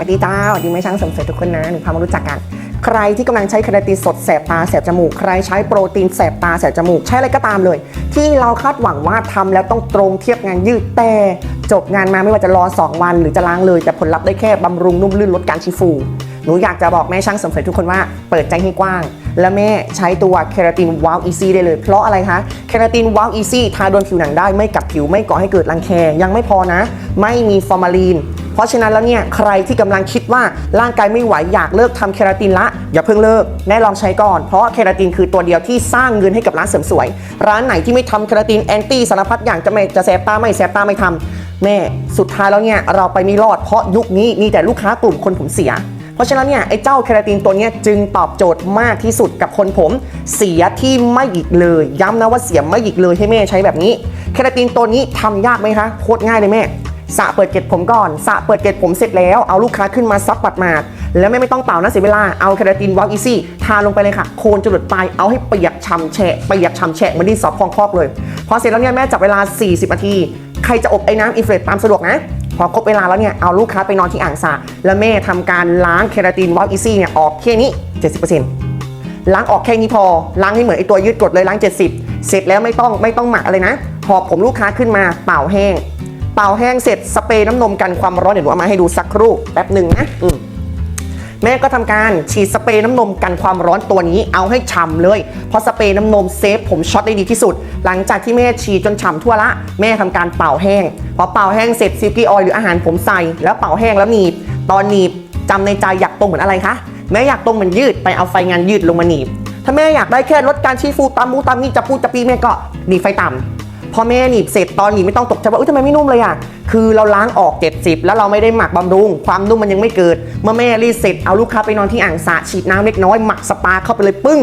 สวัสดีจ้าสวัสดีแม่ช่างเสริมสวยทุกคนนะหนูพามารู้จักกัน ใครที่กำลังใช้คาราตินสดแสบตาแสบจมูก ใครใช้โปรตีนแสบตาแสบจมูก ใช้อะไรก็ตามเลย ที่เราคาดหวังว่าทำแล้วต้องตรงเทียบงานยืดแต่จบงานมาไม่ว่าจะรอ 2 วัน หรือจะล้างเลย แต่ผลลัพธ์ได้แค่บำรุงนุ่มลื่นลดการชีฟูหนูอยากจะบอกแม่ช่างเสริมสวยทุกคนว่าเปิดใจให้กว้าง และแม่ใช้ตัวเคราตินว้าวอีซี่ได้เลย เพราะอะไรคะเคราตินว้าวอีซี่ทาโดนผิวหนังได้ไม่กัดผิวไม่ก่อให้เกิดรังแคยังไม่พอนะ ไม่มีฟอร์มาลีน เพราะฉะนั้นแล้วเนี่ยใครที่กำลังคิดว่าร่างกายไม่ไหวอยากเลิกทำเคราตินละ อย่าเพิ่งเลิกแม่ลองใช้ก่อน เพราะเคราตินคือตัวเดียวที่สร้างเงินให้กับร้านเสริมสวย ร้านไหนที่ไม่ทำเคราตินแอนตี้สารพัดอย่างจะไม่จะแสบตาไม่แสบตาไม่ทำแม่สุดท้ายแล้วเนี่ยเราไปไม่รอดเพราะยุคนี้มีแต่ลูกค้ากลุ่มคนผมเสียเพราะฉะนั้นเนี่ยไอ้เจ้าเคราตินตัวนี้จึงตอบโจทย์มากที่สุดกับคนผม เสียที่ไม่หยิกเลย ย้ำนะว่าเสียไม่หยิกเลยให้แม่ใช้แบบนี้ เคราตินตัวนี้ทำยากไหมคะโคตรง่ายเลยแม่ สะเปิดเกล็ดผมก่อนสะเปิดเกล็ดผมเสร็จแล้วเอาลูกค้าขึ้นมาซับปัดมาดแล้วแม่ไม่ต้องเป่านะเสียเวลาเอาเคราตินวอลอีซี่ทาลงไปเลยค่ะ โคนจรดปลายเอาให้เปียกฉ่ำแฉะเปียกฉ่ำแฉะมือนดินสอพองคอกเลย พอเสร็จแล้วเนี่ยแม่จับเวลา 40นาที ใครจะอบไอ้น้ำอินฟลูเอนตามสะดวกนะพอครบเวลาแล้วเนี่ยเอาลูกค้าไปนอนที่อ่างสระแล้วแม่ทำการล้างเคราตินวอลอีซี่เนี่ยออกแค่นี้ 70%ล้างออกแค่นี้พอล้างให้เหมือนไอตัวยืดกดเลยล้าง 70 เสร็จแล้วไม่ต้องไม่ต้องหมักอะไรนะหอบผมลูกค้าขึ้นมาเป่าแห้ง เป่าแห้งเสร็จสเปรย์น้ำนมกันความร้อนเดี๋ยวหนูเอามาให้ดูสักครู่แป๊บหนึ่งนะอืมแม่ก็ทำการฉีดสเปรย์น้ำนมกันความร้อนตัวนี้เอาให้ฉ่ำเลย เพราะสเปรย์น้ำนมเซฟผมช็อตได้ดีที่สุด หลังจากที่แม่ฉีดจนฉ่ำทั่วละ แม่ทำการเป่าแห้ง พอเป่าแห้งเสร็จซิลกี้ออยล์หรืออาหารผมใส่ แล้วเป่าแห้งแล้วหนีบ ตอนหนีบจำในใจอยากตรงเหมือนอะไรคะ แม่อยากตรงเหมือนยืดไปเอาไฟงานยืดลงมาหนีบ ถ้าแม่อยากได้แค่ลดการชี้ฟูตามมูตามนี่จะพูดจะปีแม่ก็หนีบไฟต่ำ พอแม่หนีบเสร็จตอนหนีบไม่ต้องตกใจว่าอุ้ยทำไมไม่นุ่มเลยอะคือเราล้างออก 70 แล้วเราไม่ได้หมักบำรุง ความนุ่มมันยังไม่เกิด เมื่อแม่รีดเสร็จเอาลูกค้าไปนอนที่อ่างสระฉีดน้ำเล็กน้อยหมักสปาเข้าไปเลยปึ้ง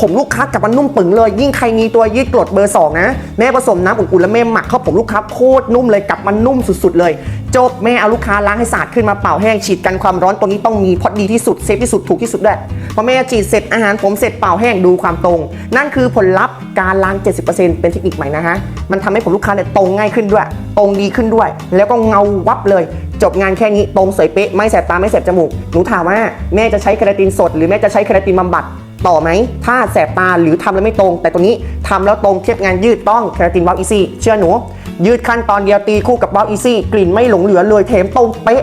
ผมลูกค้ากลับมานุ่มปึงเลย ยิ่งใครมีตัวยืดกรดเบอร์ 2 นะ แม่ผสมน้ำอุ่นๆแล้วแม่หมักเข้าผมลูกค้าโคตรนุ่มเลยกลับมานุ่มสุดๆเลย จบแม่เอาลูกค้าล้างให้สะอาดขึ้นมาเป่าแห้งฉีดกันความร้อนตัวนี้ต้องมีเพราะดีที่สุดเซฟที่สุดถูกที่สุดด้วย พอแม่ฉีดเสร็จอาหารผมเสร็จเป่าแห้งดูความตรง นั่นคือผลลัพธ์การล้าง 70%เป็นเทคนิคใหม่นะคะมันทำให้ผมลูกค้าเนี่ยตรงง่ายขึ้นด้วย ตรงดีขึ้นด้วย แล้วก็เงาวับเลย จบงานแค่นี้ตรงสวยเป๊ะไม่แสบตาไม่แสบจมูกหนูถามว่าแม่จะใช้เคราตินสด หรือแม่จะใช้เคราตินบำบัดต่อไหม ถ้าแสบตาหรือทำแล้วไม่ตรง แต่ตัวนี้ทำแล้วตรงเทียบงานยืดต้องเคราตินวอลอีซี่เชื่อหนู ยืดขั้นตอนเดียวตีคู่กับวอลอีซี่กลิ่นไม่หลงเหลือเลยเทมตรงเป๊ะ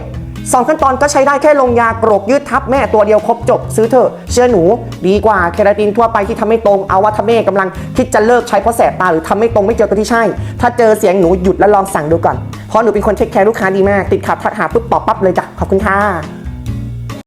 สองขั้นตอนก็ใช้ได้แค่ลงยากรกยืดทับแม่ตัวเดียวครบจบ ซื้อเถอะเชื่อหนูดีกว่าเคราตินทั่วไปที่ทำไม่ตรงเอาว่าถ้าแม่กำลังคิดจะเลิกใช้เพราะแสบตาหรือทำไม่ตรงไม่เจอตัวที่ใช่ ถ้าเจอเสียงหนูหยุดแล้วลองสั่งดูก่อนเพราะหนูเป็นคนเทคแคร์ลูกค้าดีมาก ติดขัดทักหาปุ๊บตอบปั๊บเลยจ้ะขอบคุณค่ะ